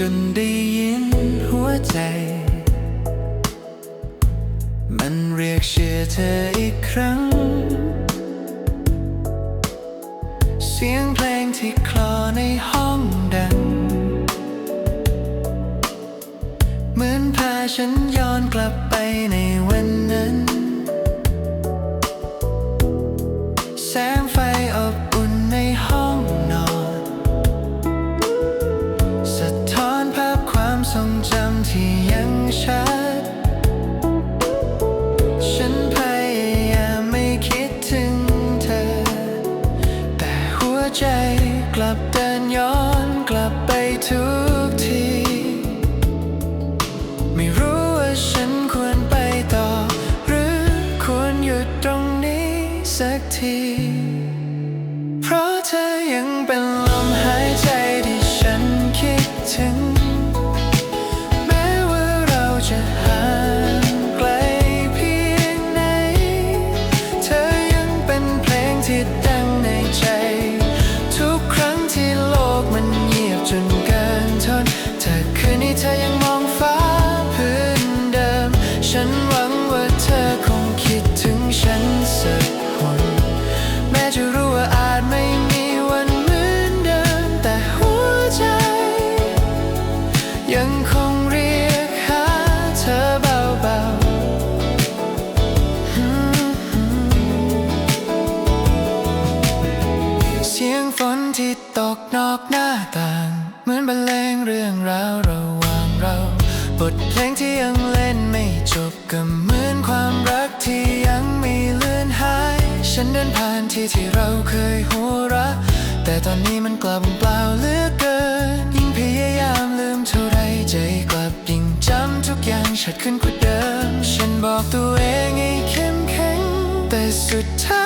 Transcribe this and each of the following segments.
จนได้ยินหัวใจ มันเรียกชื่อเธออีกครั้ง เสียงเพลงที่คลอในห้องดัง เหมือนพาฉันย้อนกลับไปในวันนั้นำที่ยังชัด ฉันพยายามไม่คิดถึงเธอ แต่หัวใจกลับเดินย้อนกลับไปทุก ฝนที่ตกนอกหน้าต่าง เหมือนบรรเลงเรื่องราวระหว่างเรา บทเพลงที่ยังเล่นไม่จบก็เหมือนความรักที่ยังไม่เลือนหาย ฉันเดินผ่านที่ที่เราเคยหัวราะแต่ตอนนี้มันกลับเปล่าเหลือเกิน ยิ่งพยายามลืมเท่าไรใจกลับยิ่งจำทุกอย่างชัดขึ้นกว่าเดิม ฉันบอกตัวเองให้เข้มแข็งแต่สุดท้าย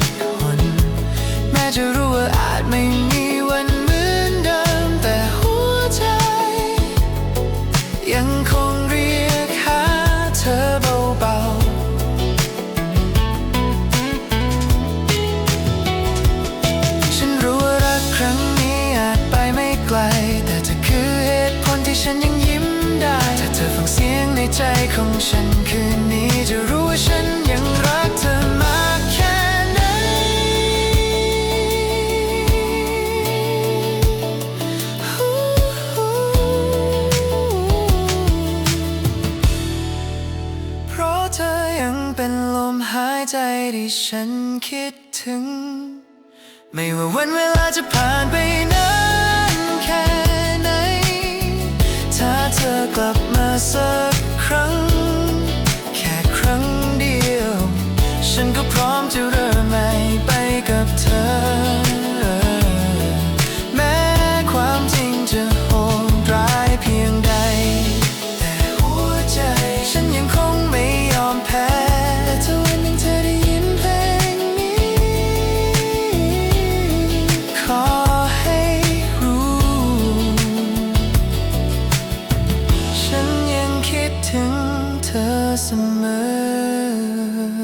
กคน แม้จะรู้ว่าอาจไม่มีวันเหมือนเดิม แต่หัวใจ ยังคงเรียกหาเธอเบาๆ ฉันรู้ว่ารักครั้งนี้อาจไปไม่ไกล แต่เธอคือเหตุผลที่ฉันยังยิ้มได้ ถ้าเธอฟังเสียงในใจของฉันคืน มหายใจที่ฉันคิดถึง ไม่ว่าวันเวลาจะผ่านไปนานแค่ เสมอ